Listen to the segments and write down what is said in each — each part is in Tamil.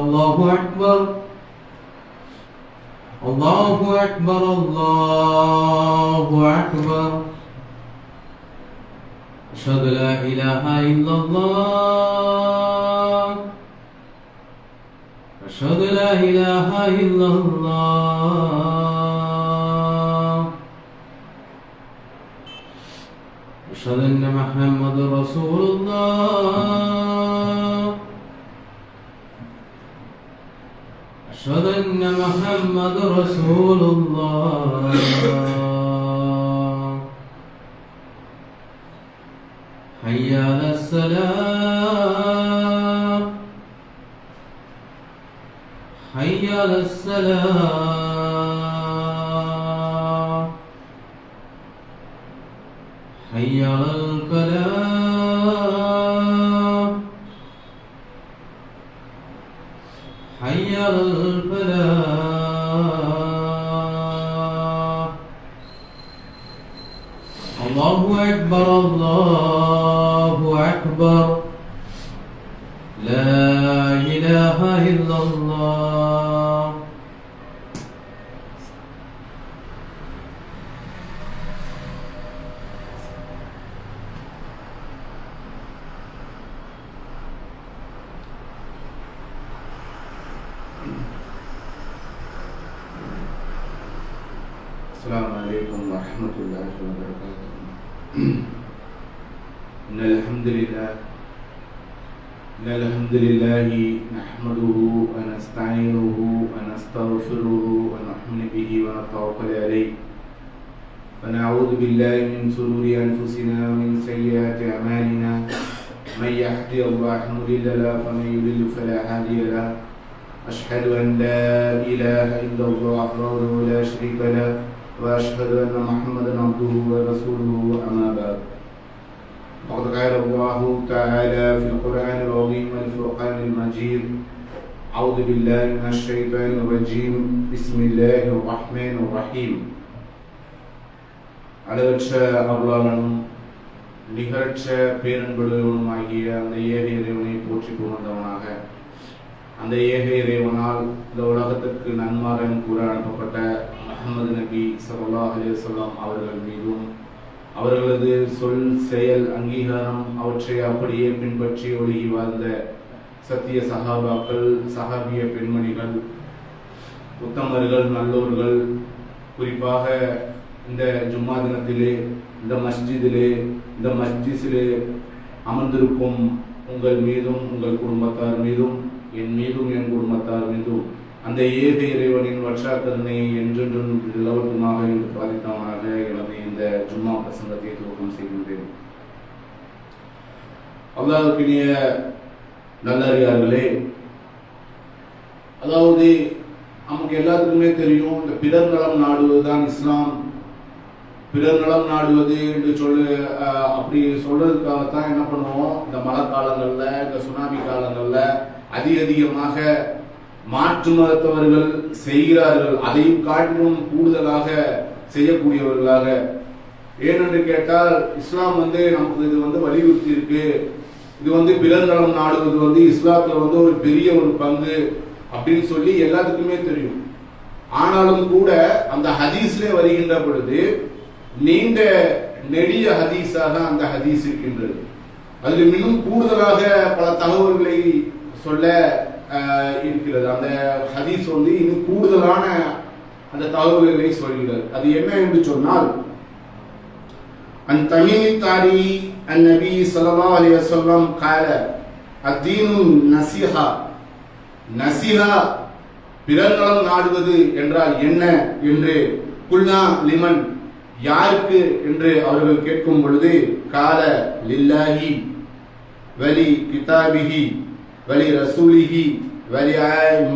الله أكبر. الله أكبر الله أكبر. أشهد لا إله إلا الله. أشهد لا إله إلا الله. أشهد أن محمد رسول الله. أشهد أن محمد رسول الله. حي على السلام. حي على السلام. حي على الفلاح حي على الفلاح الله أكبر الله أكبر لا إله إلا الله السلام عليكم ورحمة الله وبركاته إن الحمد لله إن الحمد لله نحمده ونستعينه ونستغفره ونؤمن به ونتوكل عليه. ونعوذ بالله من شرور أنفسنا ومن سيئات أعمالنا. من يهدي الله مضل له ومن يضلل فلا هادي له. أشهد أن لا إله إلا الله وحده لا شريك له وأشهد أن محمدا عبده ورسوله أما بعد. فقد قال الله تعالى في القرآن العظيم والفرقان المجيد أعوذ بالله من الشيطان الرجيم بسم الله الرحمن الرحيم அளவற்ற அருளாளனும் நிகரற்ற பேரன்படுவனுமாகிய அந்த ஏக இறைவனை போற்றி புகழ்ந்தவனாக அந்த ஏக இறைவனால் இந்த உலகத்திற்கு நன்மாரன் கூற அனுப்பப்பட்ட முகமது நபி ஸல்லல்லாஹு அலைஹி வஸல்லம் அவர்கள் மீதும் அவர்களது சொல் செயல் அங்கீகாரம் அவற்றை அப்படியே பின்பற்றி ஒழுகி வாழ்ந்த சத்திய சகாபாக்கள் சகாபிய பெண்மணிகள் உத்தமர்கள் நல்லோர்கள். குறிப்பாக இந்த ஜும்மா தினத்திலே இந்த மஸ்ஜிதிலே இந்த மஸ்ஜிஸிலே அமர்ந்திருக்கும் உங்கள் மீதும் உங்கள் குடும்பத்தார் மீதும் என் மீதும் என் குடும்பத்தார் மீதும் அந்த ஏக இறைவனின் வற்றாக்கருணை என்றென்றும் நிலவட்டுமாக என்று பாதித்தவனாக இந்த ஜும்மா பிரசங்கத்தை துவக்கம் செய்கின்றேன். அல்லாவுக்கினிய நல்லறியார்களே அதாவது நமக்கு எல்லாத்துக்குமே தெரியும் இந்த பிறர் நலம் நாடுவதுதான் இஸ்லாம். பிறர் நலம் நாடுவது என்று சொல்லு அப்படி சொல்றதுக்காகத்தான் என்ன பண்ணுவோம்? இந்த மழை காலங்களில் இந்த சுனாமி காலங்களில் அதிக அதிகமாக மாற்று மதத்தவர்கள் செய்கிறார்கள். அதையும் காட்டிலும் கூடுதலாக செய்யக்கூடியவர்களாக ஏனென்று கேட்டால் இஸ்லாம் வந்து நமக்கு இது வந்து வலியுறுத்தி இருக்கு இது வந்து பிறர் நலம் நாடுவது வந்து இஸ்லாத்துல வந்து ஒரு பெரிய ஒரு பங்கு அப்படின்னு சொல்லி எல்லாத்துக்குமே தெரியும். ஆனாலும் கூட அந்த ஹதீஸ்லே வருகின்ற பொழுது நீண்ட நெடிய ஹதீஸாக அந்த ஹதீஸ் இருக்கின்றது. அதில் இன்னும் கூடுதலாக பல தகவல்களை சொல்ல இருக்கிறது. அந்த ஹதீஸ் வந்து இன்னும் கூடுதலான அந்த தகவல்களை சொல்கிறது. அது என்ன என்று சொன்னால் عن تميم التاري النبي صلى الله عليه وسلم قال الدين نصيحة நசிஹா பிறநலம் நாடுவது என்றால் என்ன என்று குல்னா லிமன் யாருக்கு என்று அவர்கள் கேட்கும் பொழுது கால லில்லாஹி வலி கிதாபிஹி வலி ரசூலிஹி வலி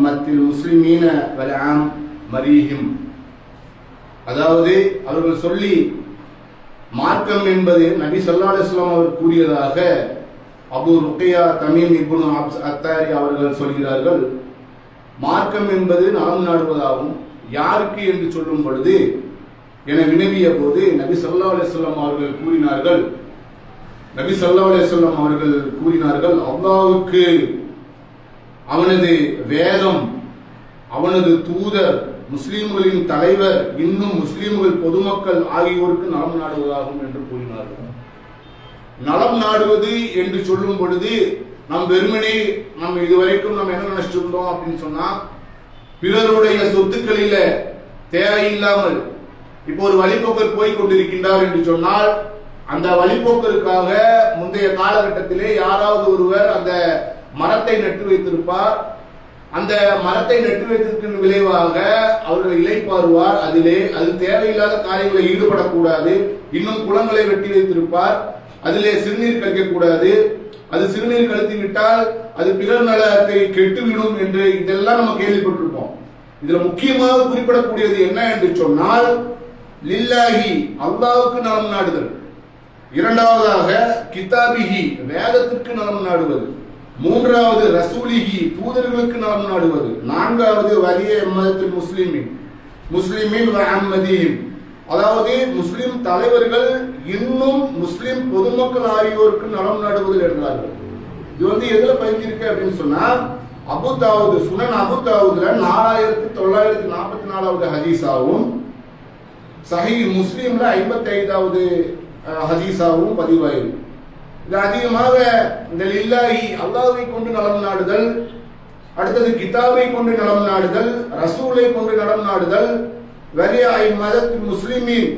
மத்தில் முஸ்லிமீன வலி ஆம் மரீஹிம் அதாவது அவர்கள் சொல்லி மார்க்கம் என்பது நபி ஸல்லல்லாஹு அலுவலாம் அவர் கூறியதாக அபு ருக்கையா தமீம் இபுன் அத்தாரி அவர்கள் சொல்கிறார்கள். மார்க்கம் என்பது நலம் நாடுவதாகும். யாருக்கு என்று சொல்லும் பொழுது என வினவிய போது நபி ஸல்லல்லாஹு அலுவலாம் அவர்கள் கூறினார்கள். நபி ஸல்லல்லாஹு அலுவலாம் அவர்கள் கூறினார்கள் அல்லாவுக்கு அவனது வேதம் அவனது தூதர் முஸ்லீம்களின் தலைவர் இன்னும் முஸ்லீம்கள் பொதுமக்கள் ஆகியோருக்கு நலம் நாடுவதாகும் என்று கூறினார்கள். நலம் நாடுவது என்று சொல்லும் பொழுது நம் வெறுமனே நம்ம இதுவரைக்கும் நம்ம என்ன நினைச்சிருந்தோம் அப்படின்னு சொன்னா பிறருடைய சொத்துக்களில தேவையில்லாமல் இப்போ ஒரு வழிபோக்கர் போய் கொண்டிருக்கின்றார் என்று சொன்னால் அந்த வழிபோக்கருக்காக முந்தைய காலகட்டத்திலே யாராவது ஒருவர் அந்த மரத்தை நட்டு வைத்திருப்பார் அந்த மரத்தை நட்டு வைத்திருக்கின்ற விளைவாக அவர்கள் இலைப்பாருவார் அதிலே அது தேவையில்லாத காரியங்களில் ஈடுபடக்கூடாது. இன்னும் குளங்களை வெட்டி வைத்திருப்பார். அதிலே சிறுநீர் கழிக்கக்கூடாது அது சிறுநீர் கழித்து விட்டால் அது பிறர் நலத்தை கெட்டுவிடும் என்று இதெல்லாம் நம்ம கேள்விப்பட்டிருப்போம். இதுல முக்கியமாக குறிப்பிடக்கூடியது என்ன என்று சொன்னால் லில்லாஹி அல்லாவுக்கு நலம் நாடுதல். இரண்டாவதாக கிதாபிஹி வேதத்திற்கு நலம் நாடுவது. மூன்றாவது ரசூலிகி தூதர்களுக்கு நலம் நாடுவது நான்காவது வலிய மதத்தில் முஸ்லிமின். முஸ்லிமின் வ அதாவது முஸ்லிம் தலைவர்கள் இன்னும் முஸ்லிம் பொதுமக்கள் ஆகியோருக்கு நலம் நாடுவதில் இருந்தார்கள் இது வந்து எதுல பதிஞ்சிருக்கு அப்படின்னு சொன்னா அபு தாவூது சுனன் அபு தாவூதுல நாலாயிரத்தி தொள்ளாயிரத்தி நாற்பத்தி நாலாவது ஹதீஸாவும் சஹி முஸ்லீம்ல ஐம்பத்தி ஐந்தாவது ஹதீஸாவும் பதிவாயிருக்கும் இது அதிகமாக இந்த லில்லாஹி அல்லாவை கொண்டு நலம் நாடுதல் அடுத்தது கிதாபை கொண்டு நலம் நாடுதல் ரசூலை கொண்டு நலம் நாடுதல் வலியாய் மதத் முஸ்லிமின்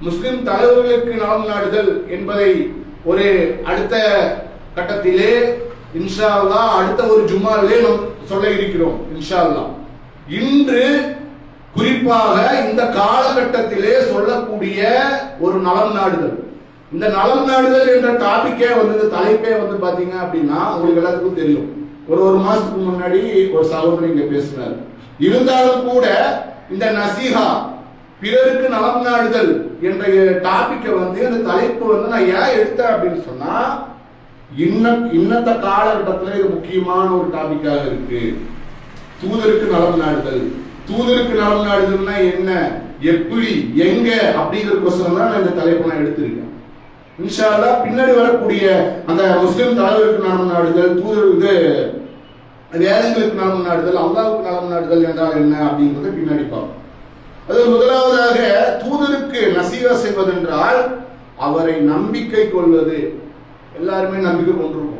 முஸ்லிம் தலைவர்களுக்கு நலம் நாடுதல் என்பதை ஒரு அடுத்த கட்டத்திலே இன்ஷா அல்லா அடுத்த ஒரு ஜும்மாவிலே நாம் சொல்ல இருக்கிறோம் இன்ஷா அல்லா இன்று குறிப்பாக இந்த காலகட்டத்திலே சொல்லக்கூடிய ஒரு நலம் நாடுதல். இந்த நலம் நாடுதல் என்ற டாபிக்கே வந்து தலைப்பே வந்து பாத்தீங்க அப்படின்னா உங்களுக்கு எல்லாத்துக்கும் தெரியும். ஒரு ஒரு மாசத்துக்கு முன்னாடி ஒரு சகோதரர் இங்க பேசினார் இருந்தாலும் கூட இந்த நசீகா பிறருக்கு நலம் நாடுதல் என்ற டாபிக்கை வந்து அந்த தலைப்பு வந்து நான் ஏன் எடுத்தேன் அப்படின்னு சொன்னா இன்ன இன்னத்த காலகட்டத்தில் இது முக்கியமான ஒரு டாபிக்காக இருக்கு. தூதருக்கு நலம் நாடுதல். தூதருக்கு நலம் நாடுதல்னா என்ன? எப்படி? எங்க? அப்படிங்கிற கொஸ்டின் தான் நான் இந்த தலைப்பை நான் எடுத்திருக்கேன். இன்ஷால்லா பின்னாடி வரக்கூடிய அந்த முஸ்லிம் தலைவருக்கு நலம் நாடுதல் தூதர் இது வேதங்களுக்கு நலம் நாடுதல் அல்லாவுக்கு நலம் நாடுதல் என்றால் என்ன அப்படிங்கிறத பின்னாடி பார்ப்போம். அது முதலாவதாக தூதருக்கு நசீகா செய்வதென்றால் அவரை நம்பிக்கை கொள்வது. எல்லாருமே நம்பிக்கை கொண்டிருக்கும்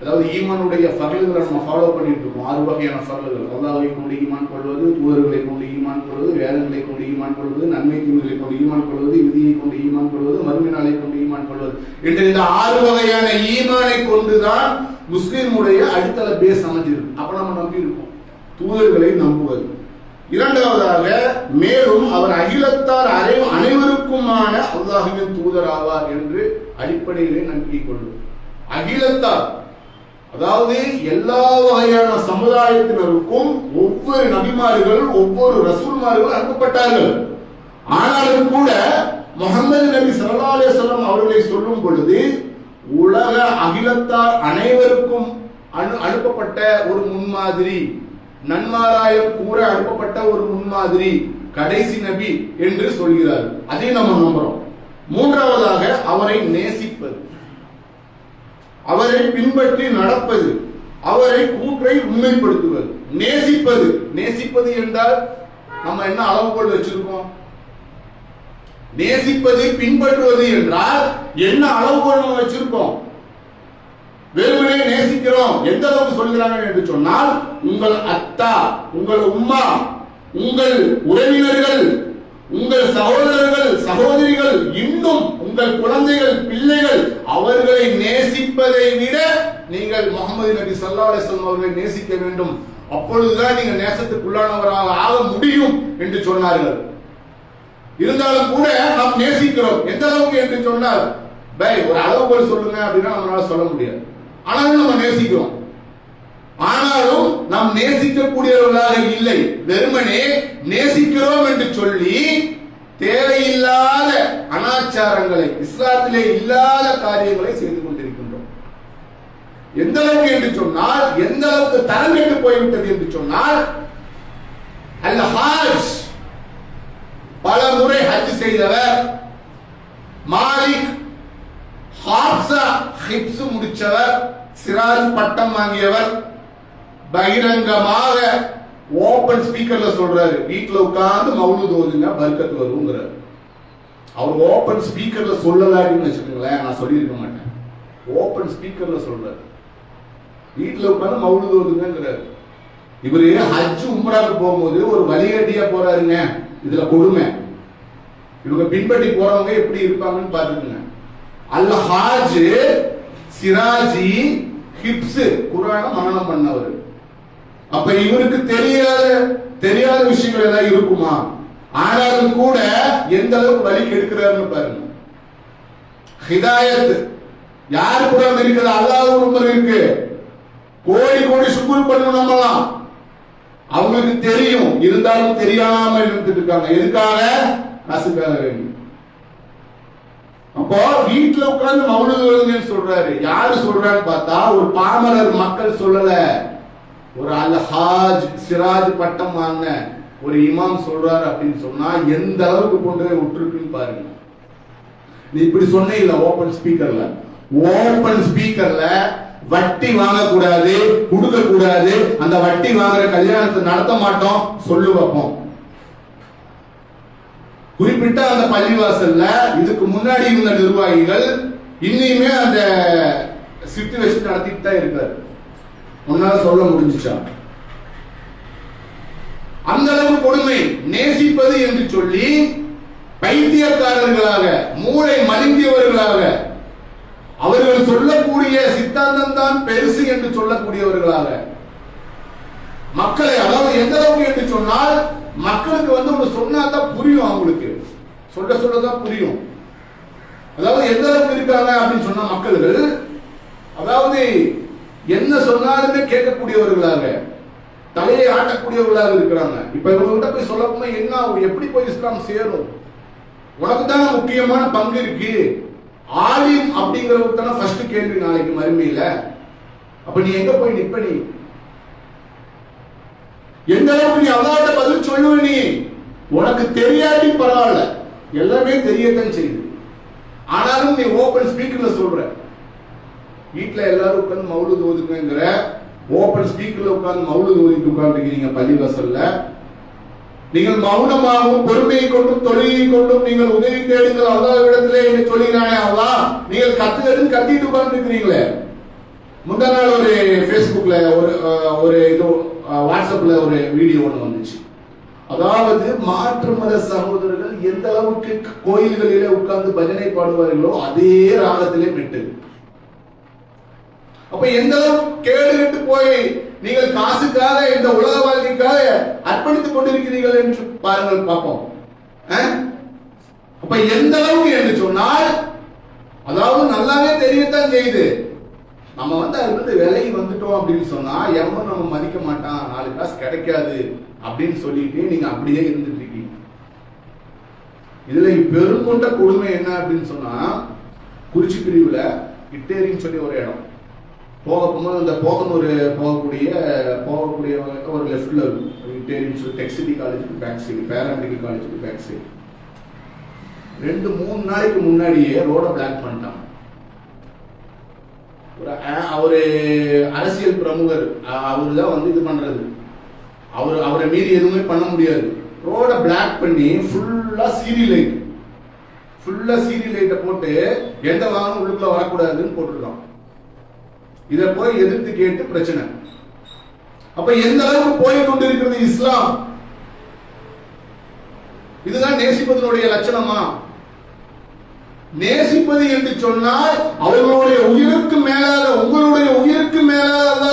அதாவது ஈமானுடைய ஃபகல்களை நம்ம ஃபாலோ பண்ணிட்டு இருக்கோம். ஆறு வகையான ஃபகல்கள் அல்லாஹை கொண்டு ஈமான் கொள்வது தூதர்களை கொண்டு ஈமான் கொள்வது வேதங்களை கொண்டு ஈமான் கொள்வது நன்மை தீமைகளை கொண்டு ஈமான் கொள்வது விதியை கொண்டு ஈமான் கொள்வது மறுமை நாளை கொண்டு ஈமான் கொள்வது. என்று இந்த ஆறு வகையான ஈமானை கொண்டுதான் முஸ்லீமுடைய அடித்தள பேஸ் அமைஞ்சிருக்கு. அப்ப நம்ம நம்பி இருக்கோம். தூதர்களை நம்புவது. இரண்டாவதாக மேலும் அவர் அகிலத்தார் அரை அனைவருக்குமான அல்லாஹின் தூதர் ஆவார் என்று அடிப்படையிலே நம்பிக்கை கொள்வது. அகிலத்தார் அதாவது எல்லா வகையான சமுதாயத்தினருக்கும் ஒவ்வொரு நபிமார்கள் ஒவ்வொரு ரசூல்மார்கள் அனுப்பப்பட்டார்கள். ஆனாலும் கூட முகமது நபி ஸல்லல்லாஹு அலைஹி அவர்களை சொல்லும் பொழுது உலக அகிலத்தார் அனைவருக்கும் அனு அனுப்பப்பட்ட ஒரு முன்மாதிரி நன்மாராயம் கூற அனுப்பப்பட்ட ஒரு முன்மாதிரி கடைசி நபி என்று சொல்கிறார் அதை நம்ம நம்புறோம். மூன்றாவதாக அவரை நேசிப்பது. அவரை பின்பற்றி நடப்பது அவரை கூற்றை உண்மைப்படுத்துவது நேசிப்பது. நேசிப்பது என்றால் நம்ம என்ன அளவுகோல் வச்சிருக்கோம்? நேசிப்பது பின்பற்றுவது என்றால் என்ன அளவுகோல் நம்ம வச்சிருக்கோம்? வெறுமனே நேசிக்கிறோம். எந்த அளவுக்கு சொல்கிறாங்க என்று சொன்னால் உங்கள் அத்தா உங்கள் உம்மா உங்கள் உறவினர்கள் உங்கள் சகோதரர்கள் சகோதரிகள் இன்னும் உங்கள் குழந்தைகள் பிள்ளைகள் அவர்களை நேசிப்பதை விட நீங்கள் முகமது நபி சல்லா அலிஸ்லாம் அவர்களை நேசிக்க வேண்டும். அப்பொழுதுதான் நீங்க நேசத்துக்குள்ளானவராக ஆக முடியும் என்று சொன்னார்கள். இருந்தாலும் கூட நாம் நேசிக்கிறோம். எந்த அளவுக்கு என்று சொன்னால் பை ஒரு அளவுகோல் சொல்லுங்க அப்படின்னா நம்மளால சொல்ல முடியாது. ஆனாலும் நம்ம நேசிக்கிறோம். ஆனாலும் நாம் நேசிக்கக்கூடியவர்களாக இல்லை. வெறுமனே நேசிக்கிறோம் என்று சொல்லி தேவையில்லாத அனாச்சாரங்களை இஸ்லாத்திலே இல்லாத காரியங்களை செய்து கொண்டிருக்கின்றோம். எந்த அளவுக்கு என்று சொன்னால் எந்த அளவுக்கு தரம் கெட்டு போய்விட்டது என்று சொன்னால் அல்ல ஹாஜ். பல முறை ஹஜ் செய்தவர் மாலிக் ஹாப்சா ஹிப்ஸ் முடிச்சவர் சிராஜ் பட்டம் வாங்கியவர் பகிரங்கமாக ஓபன் ஸ்பீக்கர்ல சொல்றாரு. வீட்டுல உட்காந்து மவுனு தோதுங்க பர்க்கத்து வருங்கிறாரு. அவர் ஓபன் ஸ்பீக்கர்ல சொல்லலாடின்னு வச்சுக்கோங்களேன் நான் சொல்லியிருக்க மாட்டேன். ஓபன் ஸ்பீக்கர்ல சொல்றாரு. வீட்டுல உட்காந்து மவுனு தோதுங்கிறாரு இவரு ஹஜ் உம்ராவுக்கு போகும்போது ஒரு வழிகட்டியா போறாருங்க. இதுல கொடுமை. இவங்க பின்பற்றி போறவங்க எப்படி இருப்பாங்கன்னு பாத்துக்கோங்க அல் ஹாஜ் சிராஜி ஹிப்ஸ் குரான மரணம் பண்ணவர். அப்ப இவருக்கு தெரியாத தெரியாத விஷயங்கள் ஏதாவது இருக்குமா? ஆனாலும் கூட எந்த அளவுக்கு வழி கெடுக்கிறாருன்னு பாருங்க. ஹிதாயத் யார் புறம் இருக்குது அல்லாத உரிமை இருக்கு. கோடி கோடி சுக்குர் பண்ணணும் நம்மலாம் அவங்களுக்கு தெரியும். இருந்தாலும் தெரியாம இருந்துட்டு இருக்காங்க. எதுக்காக? காசுக்காக வேண்டி அப்போ வீட்டுல உட்கார்ந்து மௌன சொல்றாரு. யாரு சொல்றான்னு பார்த்தா ஒரு பாமரர் மக்கள் சொல்லல. ஒரு அல்ஹாஜ் சிராஜ் பட்டம் வாங்கின ஒரு இமாம் சொல்றாரு அப்படின்னு சொன்னா எந்த அளவுக்கு கொண்டு விட்டுருக்குன்னு பாருங்க. நீ இப்படி சொன்னீங்கள ஓபன் ஸ்பீக்கர்ல ஓபன் ஸ்பீக்கர்ல வட்டி வாங்கக்கூடாது கொடுக்க கூடாது அந்த வட்டி வாங்குற கல்யாணத்தை நடத்த மாட்டோம் சொல்லு வைப்போம் குறிப்பிட்ட அந்த பள்ளிவாசல்ல இதுக்கு முன்னாடி இருந்த நிர்வாகிகள் இன்னையுமே அந்த சிட்டு வச்சு நடத்திட்டு தான் இருக்காரு. உன்னால சொல்ல முடிஞ்சுச்சா? அந்த அளவு கொடுமை நேசிப்பது என்று சொல்லி பைத்தியக்காரர்களாக மூளை மலிந்தியவர்களாக அவர்கள் சொல்லக்கூடிய சித்தாந்தம் தான் பெருசு என்று சொல்லக்கூடியவர்களாக. மக்களை அதாவது எந்த அளவுக்கு என்று சொன்னால் மக்களுக்கு வந்து ஒன்று சொன்னா தான் புரியும் அவங்களுக்கு. சொல்ல சொல்ல தான் புரியும். அதாவது எந்த அளவுக்கு இருக்காங்க அப்படின்னு சொன்னா மக்கள்கள் அதாவது என்ன சொன்னாலுமே கேட்கக்கூடியவர்களாக தலையை ஆட்டக்கூடியவர்களாக இருக்கிறாங்க. இப்ப இவங்ககிட்ட போய் சொல்ல போனா என்ன ஆகும்? எப்படி போய் இஸ்லாம் சேரும்? உனக்கு தான் முக்கியமான பங்கு இருக்கு. ஆலிம் அப்படிங்கிறவங்க தானே ஃபர்ஸ்ட் கேள்வி நாளைக்கு மறுமையில. அப்ப நீ எங்க போய் நிப்ப நீ? எந்த அளவுக்கு நீ அல்லாட்ட பதில் சொல்லுவ நீ? உனக்கு தெரியாட்டி பரவாயில்ல. எல்லாமே தெரியத்தான் செய்யுது. ஆனாலும் நீ ஓபன் ஸ்பீக்கர்ல சொல்ற. வீட்டில் எல்லாரும் உட்காந்து மவுலுது ஓதுங்கிற ஓபன் ஸ்பீக்கர்ல உட்கார்ந்து மவுலுது ஓதிட்டு உட்கார்ந்துருக்கீங்க பள்ளிவாசல்ல. நீங்கள் மௌனமாகவும் பொறுமையை கொண்டும் தொழிலை கொண்டும் நீங்கள் உதவி தேடுங்கள். அல்லாஹ் இடத்திலே என்று சொல்லுகிறானே அல்லாஹ். நீங்கள் கத்துக்கிறது கத்திட்டு உட்கார்ந்துருக்கிறீங்களே. முந்தா நாள் ஒரு ஃபேஸ்புக்ல ஒரு ஒரு இது வாட்ஸ்அப்பில் வாட்ஸ்அப்ல ஒரு வீடியோ ஒன்று வந்துச்சு. அதாவது மாற்று மத சகோதரர்கள் எந்த அளவுக்கு கோயில்களிலே உட்கார்ந்து பஜனை பாடுவார்களோ அதே ராகத்திலே மெட்டு. அப்ப எந்த அளவுக்கு போய் நீங்கள் காசுக்காக இந்த உலக வாழ்க்கைக்காக அர்ப்பணித்துக் கொண்டிருக்கிறீர்கள் என்று பாருங்கள் பார்ப்போம். அப்ப எந்த அளவுக்கு என்று சொன்னால் அதாவது நல்லாவே தெரியத்தான் செய்யுது. நம்ம வந்து அதுல இருந்து விலகி வந்துட்டோம் அப்படின்னு சொன்னா எவனும் நம்ம மதிக்க மாட்டான் நாலு காசு கிடைக்காது அப்படின்னு சொல்லிட்டு நீங்க அப்படியே இருந்துட்டு இருக்கீங்க. இதுல பெருங்கொண்ட கொடுமை என்ன அப்படின்னு சொன்னா குறிச்சி பிரிவுல இட்டேரின்னு சொல்லி ஒரு இடம். போக போகும்போது அந்த போகனூர் போகக்கூடிய போகக்கூடிய ஒரு லெஃப்ட்ல இருக்கும். இட்டேரின்னு டெக்ஸிட்டி காலேஜுக்கு பேக் சைடு பேராமெடிக்கல் காலேஜுக்கு பேக் சைடு ரெண்டு மூணு நாளைக்கு முன்னாடியே ரோட பிளாக் பண்ணிட்டான் ஒரு அவரு அரசியல் பிரமுகர் அவர் தான் வந்து இது பண்றது. அவர் அவரை மீறி எதுவுமே பண்ண முடியாது. ரோட பிளாக் பண்ணி ஃபுல்லா சீரி லைட் ஃபுல்லா சீரி லைட்டை போட்டு எந்த வாகனம் உள்ளுக்குள்ள வரக்கூடாதுன்னு போட்டிருக்கான். இதை போய் எதிர்த்து கேட்டு பிரச்சனை. அப்ப எந்த அளவுக்கு போய் கொண்டிருக்கிறது இஸ்லாம்? இதுதான் நேசிப்பதனுடைய லட்சணமா? நேசிப்பது என்று சொன்னால் அவர்களுடைய உயிருக்கு மேலாக உங்களுடைய உயிருக்கு மேலாக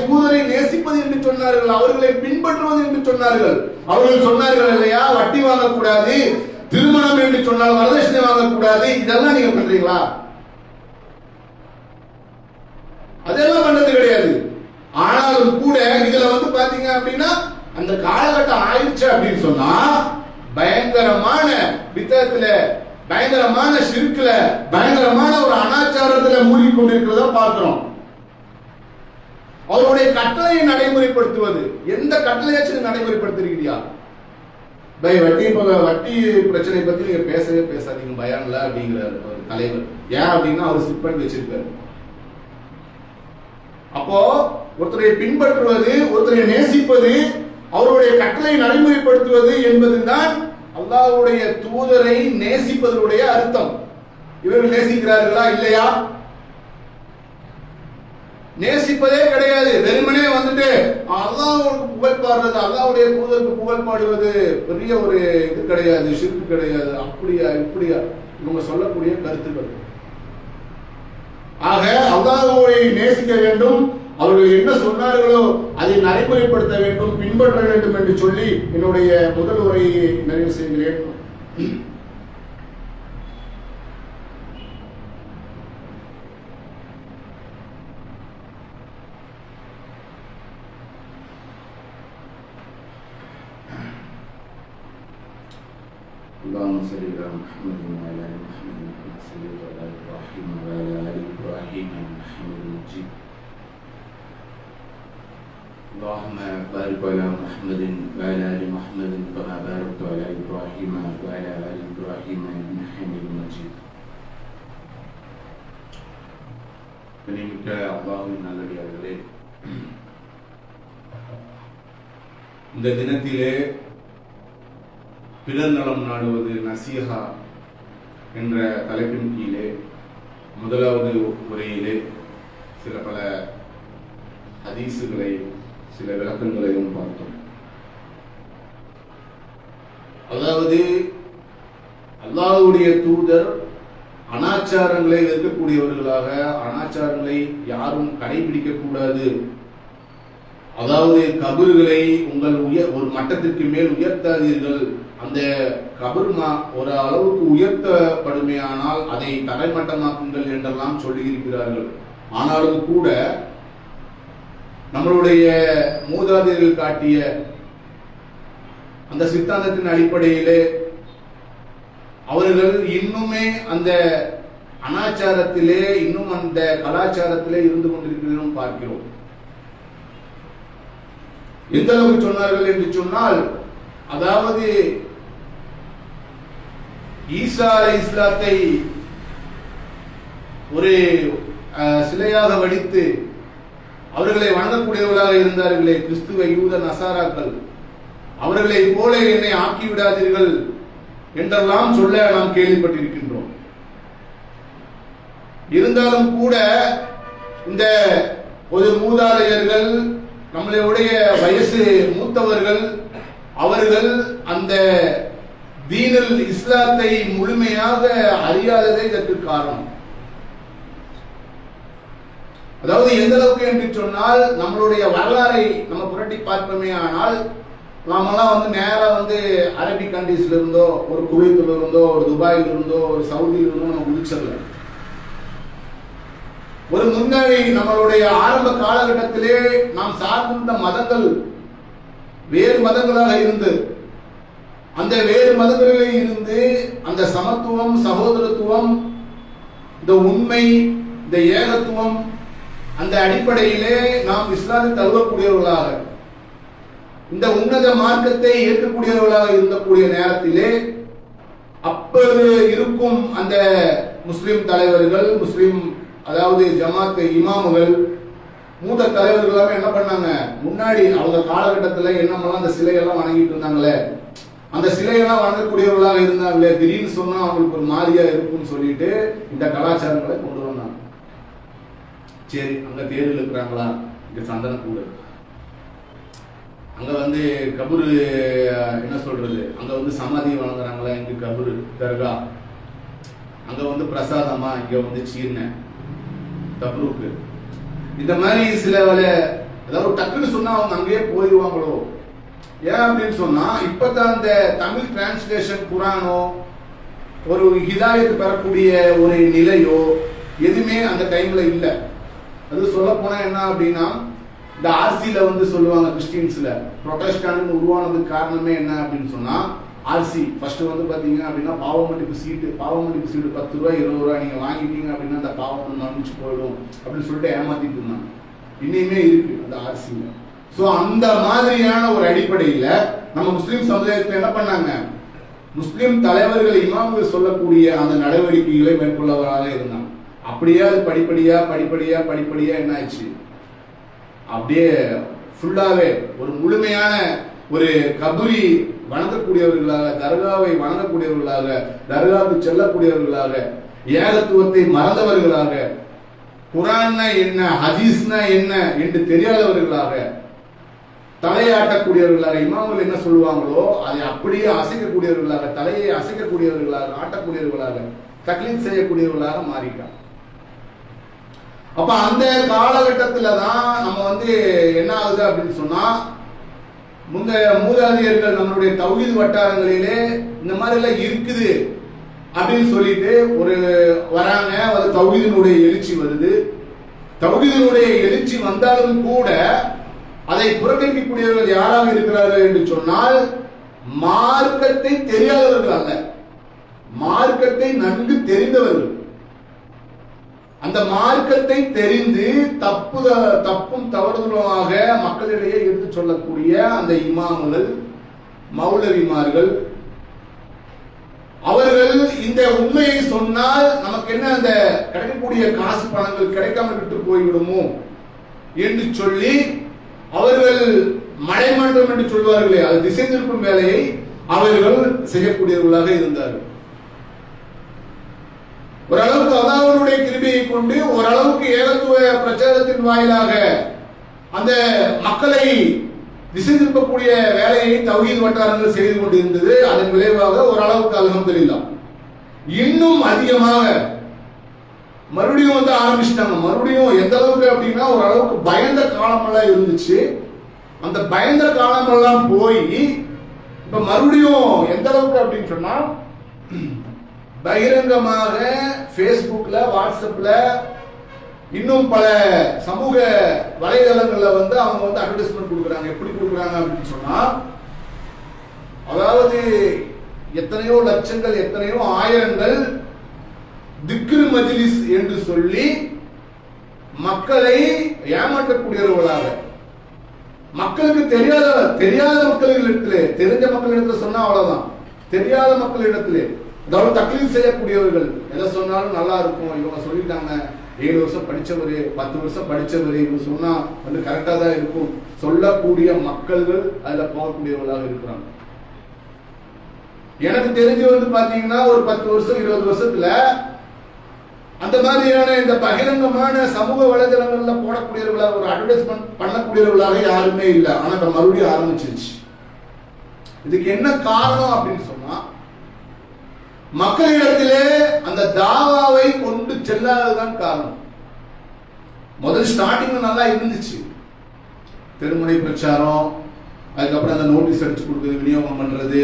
தூதரை நேசிப்பது என்று சொன்னார்கள் அவர்களை பின்பற்றுவது என்று சொன்னார்கள். அவர்கள் சொன்னார்கள் இல்லையா? வட்டி வாங்கக்கூடாது திருமணம் என்று சொன்னால் வரதட்சணை வாங்கக்கூடாது இதெல்லாம் நீங்க பண்றீங்களா? அதெல்லாம் பண்ணது கிடையாது. ஆனாலும் கூட இதுல வந்து பாத்தீங்க அப்படின்னா அந்த காலகட்டம் ஆயிடுச்சு அப்படின்னு சொன்னா பயங்கரமான பித்தத்துல பயங்கரமான சிறுக்குல பயங்கரமான ஒரு அனாச்சாரத்துல மூழ்கி கொண்டிருக்கிறத பார்க்கிறோம். அவருடைய கட்டளையை நடைமுறைப்படுத்துவது. எந்த கட்டளையாச்சும் நடைமுறைப்படுத்திருக்கிறியா? பை வட்டி வட்டி பிரச்சனை பத்தி நீங்க பேசவே பேசாதீங்க பயான்ல அப்படிங்கிறாரு தலைவர். ஏன் அப்படின்னா அவர் சிட் பண்ணி வச்சிருக்காரு. அப்போ ஒருத்தரை பின்பற்றுவது ஒருத்தரை நேசிப்பது அவருடைய கட்டளை நடைமுறைப்படுத்துவது என்பதுதான் அல்லாஹ்வுடைய தூதரை நேசிப்பதனுடைய அர்த்தம். இவர்கள் நேசிக்கிறார்களா இல்லையா? நேசிப்பதே கிடையாது. வெறுமனே வந்துட்டு அல்லாவுக்கு புகழ் பாடுறது அல்லாவுடைய தூதருக்கு புகழ் பாடுவது பெரிய ஒரு இது கிடையாது சிரிப்பு கிடையாது. அப்படியா இப்படியா? இவங்க சொல்லக்கூடிய கருத்துக்கள். ஆக அல்லாஹ்வை நேசிக்க வேண்டும். அவர்கள் என்ன சொன்னார்களோ அதை நடைமுறைப்படுத்த வேண்டும் பின்பற்ற வேண்டும் என்று சொல்லி என்னுடைய முதல் உரையை நிறைவு செய்கிறேன். اللهم صل على محمد وعلى ال محمد كما صليت على ابراهيم وعلى ال ابراهيم انك حميد مجيد اللهم بارك على محمد وعلى ال محمد كما باركت على ابراهيم وعلى ال ابراهيم انك حميد مجيد கனிமிக்க அல்லாஹின் நல்லடியார்களே இந்த தினத்திலே பிறர் நலம் நாடுவது நசீஹா என்ற தலைப்பின் கீழே முதலாவது உரையிலே சில பல ஹதீசுகளை சில விளக்கங்களையும் பார்த்தோம். அதாவது அல்லாவுடைய தூதர் அனாச்சாரங்களை எதிர்க்கக்கூடியவர்களாக அனாச்சாரங்களை யாரும் கடைபிடிக்க கூடாது. அதாவது கபறுகளை உங்கள் உயர் ஒரு மட்டத்திற்கு மேல் உயர்த்தாதீர்கள். அந்த கபருமா ஒரு அளவுக்கு உயர்த்தப்படுமையானால் அதை தரைமட்டமாக்குங்கள் என்றெல்லாம் சொல்லியிருக்கிறார்கள். ஆனாலும் கூட நம்மளுடைய மூதாதையர்கள் காட்டிய அந்த சித்தாந்தத்தின் அடிப்படையிலே அவர்கள் இன்னுமே அந்த அனாச்சாரத்திலே இன்னும் அந்த கலாச்சாரத்திலே இருந்து கொண்டிருக்கிறோம் பார்க்கிறோம். எந்த அளவுக்கு சொன்னார்கள் என்று சொன்னால் அதாவது ஈசா அலை இஸ்லாத்தை ஒரு சிலையாக வடித்து அவர்களை வணங்கக்கூடியவர்களாக இருந்தார்களே கிறிஸ்துவ யூத நசாராக்கள். அவர்களை போல என்னை ஆக்கி விடாதீர்கள் என்றெல்லாம் சொல்ல நாம் கேள்விப்பட்டிருக்கின்றோம். இருந்தாலும் கூட இந்த ஒரு மூதாதையர்கள் நம்மளுடைய வயசு மூத்தவர்கள் அவர்கள் அந்த தீனல் இஸ்லாத்தை முழுமையாக அறியாததே இதற்கு காரணம். அதாவது எந்த அளவுக்கு என்று சொன்னால் நம்மளுடைய வரலாறை நம்ம புரட்டி பார்ப்போமே ஆனால் நாமெல்லாம் வந்து நேரா வந்து அரபிக் கண்ட்ரீஸ்ல இருந்தோ ஒரு குவைத்துல இருந்தோ ஒரு துபாயில இருந்தோ ஒரு சவுதியில இருந்தோ நம்ம குதிச்சிடல ஒரு முன்னாடி நம்மளுடைய ஆரம்ப காலகட்டத்திலே நாம் சார்ந்திருந்த மதங்கள் வேறு மதங்களாக இருந்து அந்த வேறு மதங்களிலே இருந்து அந்த சமத்துவம் சகோதரத்துவம் இந்த உண்மை இந்த ஏகத்துவம் அந்த அடிப்படையிலே நாம் இஸ்லாத்தை தழுவக்கூடியவர்களாக இந்த உன்னத மார்க்கத்தை ஏற்கக்கூடியவர்களாக இருந்தக்கூடிய நேரத்திலே அப்போது இருக்கும் அந்த முஸ்லிம் தலைவர்கள் முஸ்லிம் அதாவது ஜமாத் இமாமுகள் மூத்த தலைவர்கள் எல்லாமே என்ன பண்ணாங்க? முன்னாடி அவங்க காலகட்டத்தில் என்னமெல்லாம் அந்த சிலையெல்லாம் வணங்கிட்டு இருந்தாங்களே அந்த சிலையெல்லாம் வணங்கக்கூடியவர்களாக இருந்தாங்களே திடீர்னு சொன்னா அவங்களுக்கு ஒரு மாதிரியா இருக்கும்னு சொல்லிட்டு இந்த கலாச்சாரங்களை கொண்டு வந்தாங்க. சரி அங்க தேர்தல் இருக்கிறாங்களா? இங்க சந்தன கூடு. அங்க வந்து கபுரு என்ன சொல்றது? அங்க வந்து சமாதி வழங்குறாங்களா இங்க கபுரு தர்கா. அங்க வந்து பிரசாதமா இங்க வந்து சீர்ன தப்ரூக்கு இந்த மாதிரி சில வேலை ஏதாவது டக்குன்னு சொன்னா அவங்க அங்கேயே போயிடுவாங்களோ ஏன் அப்படின்னு சொன்னா இப்பதான் அந்த தமிழ் டிரான்ஸ்லேஷன் குரானோ ஒரு ஹிதாயத்து பெறக்கூடிய ஒரு நிலையோ எதுவுமே அந்த டைம்ல இல்லை. அது சொல்ல போனா என்ன அப்படின்னா இந்த ஆர்சியில வந்து சொல்லுவாங்க கிறிஸ்டின்ஸ்ல ப்ரொட்டஸ்டாண்ட் உருவானதுக்கு காரணமே என்ன அப்படின்னு சொன்னா ஆர்சி ஃபர்ஸ்ட் வந்து பாத்தீங்க அப்படின்னா பாவமட்டிப்பு சீட்டு பாவமட்டிப்பு சீட்டு பத்து ரூபா இருபது ரூபாய் நீங்க வாங்கிட்டீங்க அப்படின்னா அந்த பாவம் மன்னிச்சு போயிடும் அப்படின்னு சொல்லிட்டு ஏமாத்திட்டு இருந்தாங்க. இன்னையுமே இருக்கு அந்த ஆர்சியில சோ அந்த மாதிரியான ஒரு அடிப்படையில நம்ம முஸ்லிம் சமுதாயத்தில் என்ன பண்ணாங்க? முஸ்லிம் தலைவர்கள் இமாம்கள் சொல்லக்கூடிய அந்த நடவடிக்கைகளை மேற்கொள்ளவராக இருந்தாங்க. அப்படியே அது படிப்படியா படிப்படியா படிப்படியா என்ன ஆச்சு அப்படியே ஃபுல்லாவே ஒரு முழுமையான ஒரு கபுரி வணங்கக்கூடியவர்களாக தர்காவை வணங்கக்கூடியவர்களாக தர்காவுக்கு செல்லக்கூடியவர்களாக ஏகத்துவத்தை மறந்தவர்களாக குரான்னா என்ன ஹதீஸ்னா என்ன என்று தெரியாதவர்களாக தலையாட்டக்கூடியவர்களாக இமாம்கள் என்ன சொல்லுவாங்களோ அதை அப்படியே அசைக்கக்கூடியவர்களாக தலையை அசைக்கக்கூடியவர்களாக ஆட்டக்கூடியவர்களாக தக்லீத் செய்யக்கூடியவர்களாக மாறிட்டான். அப்ப அந்த காலகட்டத்துல தான் நம்ம வந்து என்ன ஆகுது அப்படின்னு சொன்னா முந்தைய மூதாதையர்கள் நம்மளுடைய தௌஹீத் வட்டாரங்களிலே இந்த மாதிரி எல்லாம் இருக்குது அப்படின்னு சொல்லிட்டு ஒரு வராங்க அது தௌஹீதினுடைய எழுச்சி வருது. தௌஹீதினுடைய எழுச்சி வந்தாலும் கூட அதை புறக்கணிக்கக்கூடியவர்கள் யாராக இருக்கிறார்கள் என்று சொன்னால் மார்க்கத்தை தெரியாதவர்கள் அல்ல. மார்க்கத்தை நன்கு தெரிந்தவர்கள். அந்த மார்க்கத்தை தெரிந்து தப்பு தப்பும் தவறுதலுமாக மக்களிடையே எடுத்து சொல்லக்கூடிய அந்த இமாமுகள் மௌலவிமார்கள் அவர்கள் இந்த உண்மையை சொன்னால் நமக்கு என்ன அந்த கிடைக்கக்கூடிய காசு பணங்கள் கிடைக்காம விட்டு போய்விடுமோ என்று சொல்லி அவர்கள் மழை மாற்றம் என்று சொல்வார்களே அது திசை திருப்பும் வேலையை அவர்கள் செய்யக்கூடியவர்களாக இருந்தார்கள். ஓரளவுக்கு அல்லாஹ்வுடைய கிருபையை கொண்டு ஓரளவுக்கு ஏகத்துவ பிரச்சாரத்தின் வாயிலாக அந்த மக்களை திசை திருப்பக்கூடிய வேலையை தௌஹீத் வட்டாரங்கள் செய்து கொண்டிருந்தது. அதன் விளைவாக ஓரளவுக்கு அல்ஹம்துலில்லாஹ் இன்னும் அதிகமாக மறுபடியும் வந்து ஆரம்பிச்சிட்டாங்க. மறுபடியும் எந்த அளவுக்கு அப்படின்னா ஓரளவுக்கு பயந்த காலமெல்லாம் இருந்துச்சு. அந்த பயந்த காலமெல்லாம் போய் இப்ப மறுபடியும் எந்த அளவுக்கு அப்படின்னு சொன்னா பகிரங்கமாக ஃபேஸ்புக்ல வாட்ஸ்அப்ல இன்னும் பல சமூக வலைதளங்களில் வந்து அவங்க வந்து அட்வர்டைஸ்மெண்ட் கொடுக்குறாங்க. எப்படி கொடுக்குறாங்க அப்படின்னு சொன்னா அதாவது எத்தனையோ லட்சங்கள் எத்தனையோ ஆயிரங்கள் திக்ரு மஜ்லிஸ் என்று சொல்லி மக்களை ஏமாற்றக்கூடியவர்களாக. மக்களுக்கு தெரியாத தெரியாத மக்களிடத்திலே தெரிஞ்ச மக்களிடத்தில் சொன்னா அவ்வளவுதான். தெரியாத மக்களிடத்திலே அதாவது தக்லீஃப் செய்யக்கூடியவர்கள் எதை சொன்னாலும் நல்லா இருக்கும் இவங்க சொல்லிட்டாங்க ஏழு வருஷம் படித்தவர் பத்து வருஷம் படித்தவர் இவங்க சொன்னா வந்து கரெக்டாக தான் இருக்கும். சொல்லக்கூடிய மக்கள்கள் அதில் போகக்கூடியவர்களாக இருக்கிறாங்க. எனக்கு தெரிஞ்சு வந்து பார்த்தீங்கன்னா ஒரு பத்து வருஷம் இருபது வருஷத்துல அந்த மாதிரியான இந்த பகிரங்கமான சமூக வலைதளங்கள்ல போடக்கூடியவர்களாக ஒரு அட்வர்டைஸ்மெண்ட் பண்ணக்கூடியவர்களாக யாருமே இல்லை. ஆனா இப்ப மறுபடியும் ஆரம்பிச்சிருச்சு. இதுக்கு என்ன காரணம் அப்படின்னு சொன்னா மக்களிடத்திலே அந்த தாவாவை கொண்டு செல்லாததுதான் காரணம். முதல் ஸ்டார்டிங் நல்லா இருந்துச்சு. திருமுறை பிரச்சாரம் அதுக்கப்புறம் அந்த நோட்டீஸ் அடிச்சு கொடுக்குறது விநியோகம் பண்றது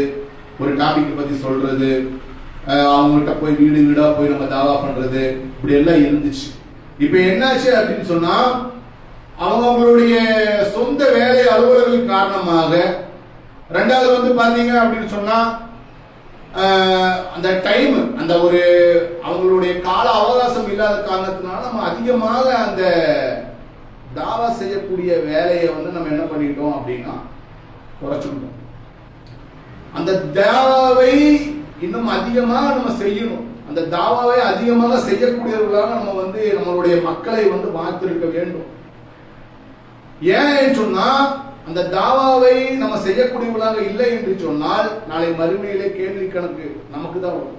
ஒரு டாபிக் பத்தி சொல்றது அவங்கள்ட்ட போய் வீடு வீடா போய் நம்ம தாவா பண்றது இப்படி எல்லாம் இருந்துச்சு. இப்ப என்னாச்சு அப்படின்னு சொன்னா அவங்களுடைய சொந்த வேலை அலுவலர்கள் காரணமாக ரெண்டாவது வந்து பாத்தீங்க அப்படின்னு சொன்னா அந்த டைம் அந்த ஒரு அவங்களுடைய கால அவகாசம் இல்லாத காரணத்தினால நம்ம அதிகமாக அந்த தாவா செய்யக்கூடிய வேலையை வந்து நம்ம என்ன பண்ணிட்டோம் அப்படின்னா குறைச்சுட்டோம் அந்த தாவாவை இன்னும் அதிகமாக நம்ம செய்யணும். அந்த தாவாவை அதிகமாக செய்யக்கூடியவர்களாக நம்ம வந்து நம்மளுடைய மக்களை வந்து மாத்திருக்க வேண்டும். ஏன் சொன்னா அந்த தாவாவை நம்ம செய்யக்கூடியவர்களாக இல்லை என்று சொன்னால் நாளை மறுமையிலே கேள்வி கணக்கு நமக்கு தான் வரும்.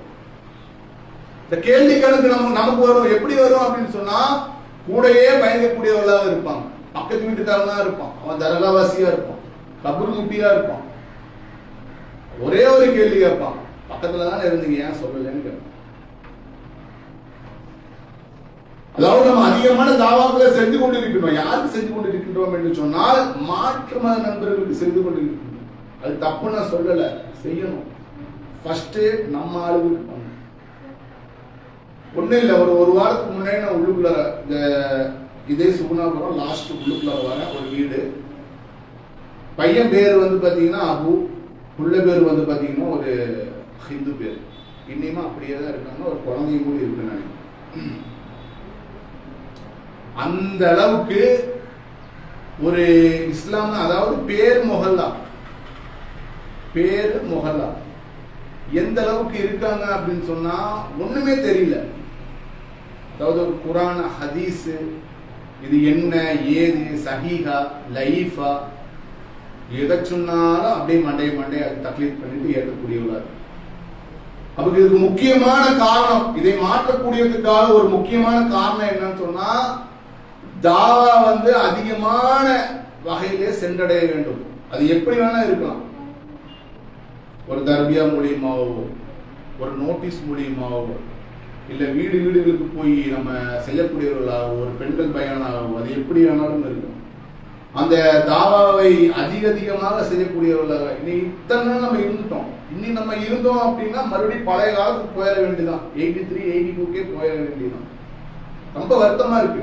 இந்த கேள்வி கணக்கு நமக்கு நமக்கு வரும். எப்படி வரும் அப்படின்னு சொன்னா கூடயே பயங்கக்கூடியவர்களாக இருப்பாங்க. பக்கத்து வீட்டுக்காரன் தான் இருப்பான். அவன் தரகாவாசியா இருப்பான். கபூர் முட்டியா இருப்பான். ஒரே ஒரு கேள்வி கேட்பான். பக்கத்துல தானே இருந்தீங்க ஏன் சொல்லலன்னு அதாவது நம்ம அதிகமான தாவாக்களை செஞ்சு கொண்டிருக்கின்றோம். யாருக்கு செஞ்சு கொண்டிருக்கின்றோம் என்று சொன்னால் மாற்று மத நண்பர்களுக்கு செய்து கொண்டிருக்கின்றோம். அது தப்பு நான் சொல்லல செய்யணும். ஃபர்ஸ்ட் நம்ம ஆளுகளுக்கு பண்ணணும். ஒண்ணும் இல்ல ஒரு ஒரு வாரத்துக்கு முன்னாடி நான் உள்ளுக்குள்ள இந்த இதே சுகுணாபுரம் லாஸ்ட் உள்ளுக்குள்ள வரேன் ஒரு வீடு. பையன் பேர் வந்து பாத்தீங்கன்னா அபு. புள்ள பேர் வந்து பாத்தீங்கன்னா ஒரு ஹிந்து பேர். இன்னியுமா அப்படியே தான் இருக்காங்க. ஒரு குழந்தையும் கூட இருக்குன்னு நினைக்கிறேன். அந்த அளவுக்கு ஒரு இஸ்லாம் அதாவது பேர் மொஹல்லா. பேர் மொஹல்லா. எந்த அளவுக்கு இருக்காங்க அப்படின்னு சொன்னா ஒண்ணுமே தெரியல. அதாவது ஒரு குரான் ஹதீஸ் இது என்ன ஏது சஹீஹா லைஃபா எதை சொன்னாலும் அப்படியே மண்டை மண்டைய அது தக்லீத் பண்ணிட்டு ஏற்கக்கூடியவர்களாக அப்ப இதுக்கு முக்கியமான காரணம் இதை மாற்றக்கூடியதுக்காக ஒரு முக்கியமான காரணம் என்னன்னு சொன்னா தாவா வந்து அதிகமான வகையிலே சென்றடைய வேண்டும். அது எப்படி வேணா இருக்கலாம். ஒரு தர்பியா மூலியமாகவோ ஒரு நோட்டீஸ் மூலியமாகவோ இல்ல வீடு வீடுகளுக்கு போய் நம்ம செய்யக்கூடியவர்களாகவோ ஒரு பெண்கள் பயனாகவோ அது எப்படி வேணாலும் இருக்கும் அந்த தாவாவை அதிக அதிகமாக செய்யக்கூடியவர்களாக இனி இத்தனை நாள் நம்ம இருந்துட்டோம். இனி நம்ம இருந்தோம் அப்படின்னா மறுபடியும் பழைய காலத்துக்கு போயிட வேண்டியதான் எயிட்டி த்ரீ எயிட்டி டூக்கே போயிட வேண்டியதான் ரொம்ப வருத்தமா இருக்கு.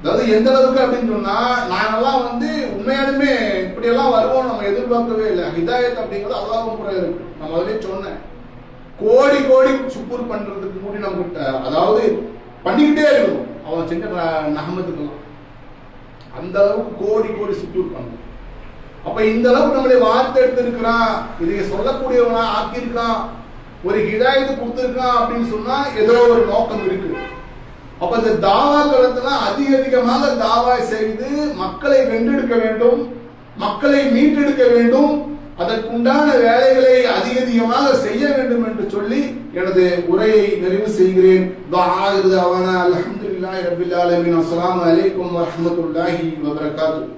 அதாவது எந்த அளவுக்கு அப்படின்னு சொன்னா நாங்கெல்லாம் வந்து உண்மையாலுமே இப்படியெல்லாம் வருவோம் நம்ம எதிர்பார்க்கவே இல்லை. ஹிதாயத் அப்படிங்கிறது அல்லாவும் கூட இருக்கு. நான் முதலே சொன்னேன். கோடி கோடி சுப்பூர் பண்றதுக்கு முன்னாடி நம்ம அதாவது பண்ணிக்கிட்டே இருக்கணும். அவன் செஞ்ச நகமத்துக்கெல்லாம். அந்த அளவுக்கு கோடி கோடி சுக்கூர் பண்ணும் அப்ப இந்த அளவுக்கு நம்மளை வார்த்தை எடுத்திருக்கிறான் இதை சொல்லக்கூடியவனா ஆக்கியிருக்கான் ஒரு ஹிதாயத்தை கொடுத்திருக்கான் அப்படின்னு சொன்னா ஏதோ ஒரு நோக்கம் இருக்கு. அப்ப இந்த தாவா காலத்துல அதிக அதிகமாக தாவா செய்து மக்களை வென்றெடுக்க வேண்டும் மக்களை மீட்டெடுக்க வேண்டும் அதற்குண்டான வேலைகளை அதிக அதிகமாக செய்ய வேண்டும் என்று சொல்லி எனது உரையை நிறைவு செய்கிறேன். அல்ஹம்துலில்லாஹி ரபில் ஆலமீன். அஸ்ஸலாமு அலைக்கும் வரஹ்மத்துல்லாஹி வபரகாத்துஹு.